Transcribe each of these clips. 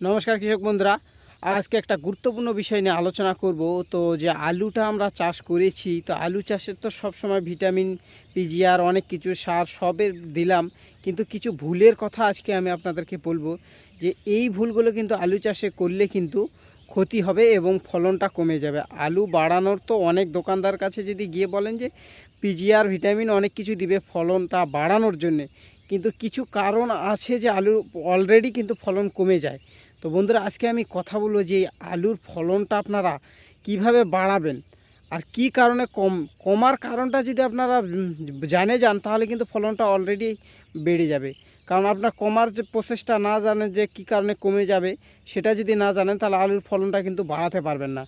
নমস্কার কৃষক বন্ধুরা। আজকে একটা গুরুত্বপূর্ণ বিষয় নিয়ে আলোচনা করব। তো যে আলুটা আমরা চাষ করেছি, তো আলু চাষের তো সবসময় ভিটামিন, পিজিআর, অনেক কিছু সার সবের দিলাম। কিন্তু কিছু ভুলের কথা আজকে আমি আপনাদেরকে বলব যে এই ভুলগুলো কিন্তু আলু চাষে করলে কিন্তু ক্ষতি হবে এবং ফলনটা কমে যাবে। আলু বাড়ানোর তো অনেক দোকানদার কাছে যদি গিয়ে বলেন যে পিজিআর, ভিটামিন অনেক কিছু দিবে ফলনটা বাড়ানোর জন্যে। কিন্তু কিছু কারণ আছে যে আলু অলরেডি কিন্তু ফলন কমে যায়। তো বন্ধুরা, আজকে আমি কথা বলব যে আলুর ফলনটা আপনারা কীভাবে বাড়াবেন আর কি কারণে কম, কমার কারণটা যদি আপনারা জানে যান, তাহলে কিন্তু ফলনটা অলরেডি বেড়ে যাবে। কারণ আপনার কমার যে প্রসেসটা না জানেন যে কি কারণে কমে যাবে, সেটা যদি না জানেন, তাহলে আলুর ফলনটা কিন্তু বাড়াতে পারবেন না।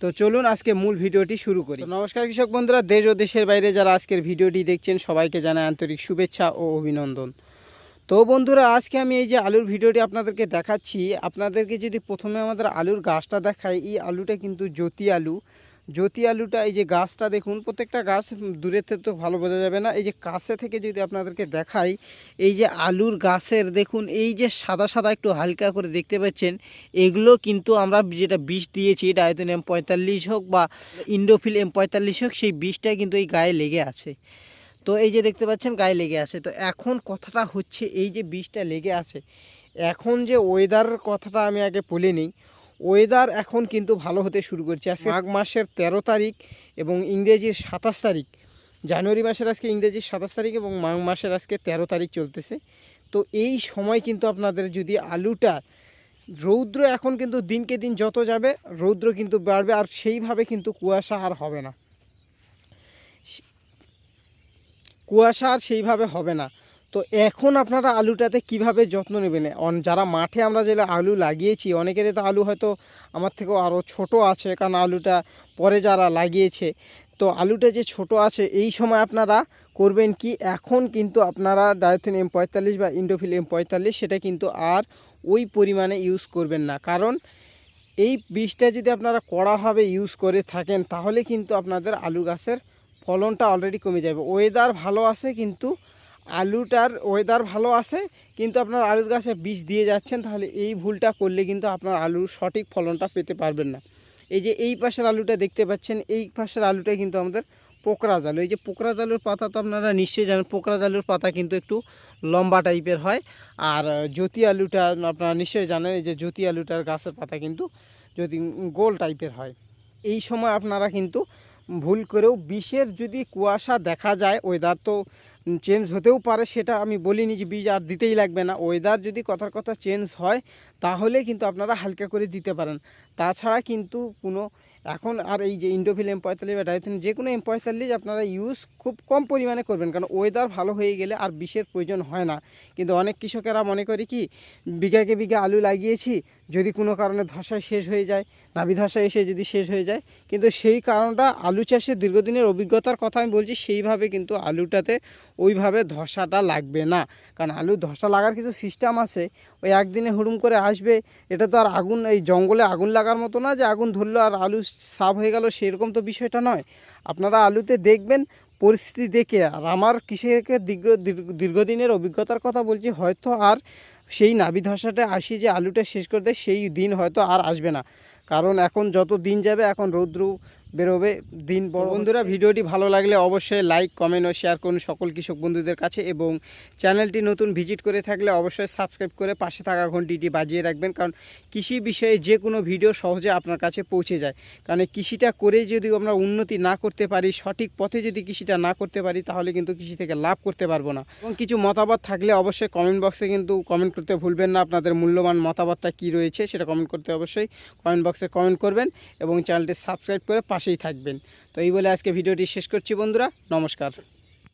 তো চলুন আজকে মূল ভিডিওটি শুরু করি। নমস্কার কৃষক বন্ধুরা, দেশ ও দেশের বাইরে যারা আজকের ভিডিওটি দেখছেন, সবাইকে জানাই আন্তরিক শুভেচ্ছা ও অভিনন্দন। তো বন্ধুরা, আজকে আমি এই যে আলুর ভিডিওটি আপনাদেরকে দেখাচ্ছি। আপনাদেরকে যদি প্রথমে আমাদের আলুর গাছটা দেখাই, এই আলুটা কিন্তু জ্যোতি আলু। জ্যোতি আলুটা, এই যে গাছটা দেখুন, প্রত্যেকটা গাছ দূরের থেকে তো ভালো বোঝা যাবে না। এই যে কাছে থেকে যদি আপনাদেরকে দেখাই, এই যে আলুর গাছের দেখুন, এই যে সাদা সাদা একটু হালকা করে দেখতে পাচ্ছেন, এগুলো কিন্তু আমরা যেটা বিষ দিয়েছি ডায়তন এম পঁয়তাল্লিশ হোক বা ইন্ডোফিল এম পঁয়তাল্লিশ হোক, সেই বিষটা কিন্তু এই গায়ে লেগে আছে। তো এই যে দেখতে পাচ্ছেন গায়ে লেগে আছে। তো এখন কথাটা হচ্ছে এই যে বিষটা লেগে আছে। এখন যে ওয়েদার কথাটা আমি আগে বলে নিই। ওয়েদার এখন কিন্তু ভালো হতে শুরু করছে। আজকে মাঘ মাসের তেরো তারিখ এবং ইংরেজির সাতাশ তারিখ। জানুয়ারি মাসের আজকে ইংরেজির সাতাশ তারিখ এবং মাঘ মাসের আজকে তেরো তারিখ চলতেছে। তো এই সময় কিন্তু আপনাদের যদি আলুটা, রৌদ্র এখন কিন্তু দিনকে দিন যত যাবে, রৌদ্র কিন্তু বাড়বে আর সেইভাবে কিন্তু কুয়াশা আর হবে না। কুয়াশা আর সেইভাবে হবে না। তো এখন আপনারা আলুটাতে কীভাবে যত্ন নেবেন? যারা মাঠে আমরা যে আলু লাগিয়েছি, অনেকেরই তো আলু হয়তো আমার থেকেও আরও ছোট আছে, কারণ আলুটা পরে যারা লাগিয়েছে, তো আলুটা যে ছোট আছে, এই সময় আপনারা করবেন কি, এখন কিন্তু আপনারা ডায়োথিন এম পঁয়তাল্লিশ বা ইন্ডোফিল এম পঁয়তাল্লিশ, সেটা কিন্তু আর ওই পরিমাণে ইউজ করবেন না। কারণ এই বীজটা যদি আপনারা কড়াভাবে ইউজ করে থাকেন, তাহলে কিন্তু আপনাদের আলু গাছের ফলনটা অলরেডি কমে যাবে। ওয়েদার ভালো আছে কিন্তু আলুটার ওয়েদার ভালো আছে, কিন্তু আপনার আলুর গাছে বীজ দিয়ে যাচ্ছেন, তাহলে এই ভুলটা করলে কিন্তু আপনার আলুর সঠিক ফলনটা পেতে পারবেন না। এই যে এই পাশের আলুটা দেখতে পাচ্ছেন, এই পাশের আলুটা কিন্তু আমাদের পোকরাজ আলু এই যে পোকরাজ আলুর পাতা তো আপনারা নিশ্চয়ই জানেন পোকরাজ আলুর পাতা কিন্তু একটু লম্বা টাইপের হয়। আর জ্যোতি আলুটা আপনারা নিশ্চয়ই জানেন, এই যে জ্যোতি আলুটার গাছের পাতা কিন্তু যদি গোল টাইপের হয়। এই সময় আপনারা কিন্তু ভুল করেও বিষের যদি কুয়াশা দেখা যায় ওয়েদার তো চেঞ্জ হতেও পারে, সেটা আমি বলিনি যে বীজ আর দিতেই লাগবে না। ওয়েদার যদি কথার কথা চেঞ্জ হয় তাহলে কিন্তু আপনারা হালকা করে দিতে পারেন। তাছাড়া কিন্তু কোনো, এখন আর এই যে ইন্ডোভিল এম পঁয়তাল্লিশ বা ডাইথিন যে কোনো এম পঁয়তাল্লিশ আপনারা ইউজ খুব কম পরিমাণে করবেন, কারণ ওয়েদার ভালো হয়ে গেলে আর বিষের প্রয়োজন হয় না। কিন্তু অনেক কৃষকেরা মনে করে কি, বিঘাকে বিঘা আলু লাগিয়েছি, যদি কোনো কারণে ধসায় শেষ হয়ে যায় নাভি ধসা এসে যদি শেষ হয়ে যায়, কিন্তু সেই কারণটা আলু চাষের দীর্ঘদিনের অভিজ্ঞতার কথা আমি বলছি, সেইভাবে কিন্তু আলুটাতে ওইভাবে ধসাটা লাগবে না। কারণ আলু ধসা লাগার কিছু সিস্টেম আছে, ওই একদিনে হুড়ুম করে আসবে, এটা তো আর আগুন, এই জঙ্গলে আগুন লাগার মতো না যে আগুন ধরলো আর আলু সাফ হয়ে গেল, সেরকম তো বিষয়টা নয়। আপনারা আলুতে দেখবেন, পরিস্থিতি দেখে, আর আমার কৃষকের দীর্ঘ, দীর্ঘ- দীর্ঘদিনের অভিজ্ঞতার কথা বলছি, হয়তো আর সেই নাবি ধসাটা আসি যে আলুটা শেষ করে দেয়, সেই দিন হয়তো আর আসবে না। কারণ এখন যত দিন যাবে, এখন রৌদ্র বেরোবে দিন বড় বন্ধুরা ভিডিওটি ভালো লাগলে অবশ্যই লাইক কমেন্ট ও শেয়ার করুন সকল কৃষক বন্ধুদের কাছে এবং চ্যানেলটি নতুন ভিজিট করে থাকলে অবশ্যই সাবস্ক্রাইব করে পাশে থাকা ঘন্টিটি বাজিয়ে রাখবেন কারণ কৃষি বিষয়ে যে কোনো ভিডিও সহজে আপনার কাছে পৌঁছে যায়। কারণ কৃষিটা করে যদি আমরা উন্নতি না করতে পারি সঠিক পথে যদি কৃষিটা না করতে পারি তাহলে কিন্তু কৃষি থেকে লাভ করতে পারব না। এবং কিছু মতামত থাকলে অবশ্যই কমেন্ট বক্সে কিন্তু কমেন্ট করতে ভুলবেন না আপনাদের মূল্যবান মতামতটা কী রয়েছে সেটা কমেন্ট করতে অবশ্যই কমেন্ট বক্সে কমেন্ট করবেন এবং চ্যানেলটি সাবস্ক্রাইব করে পাশেই থাকবেন। তো এই বলে আজকে ভিডিওটি শেষ করছি বন্ধুরা নমস্কার।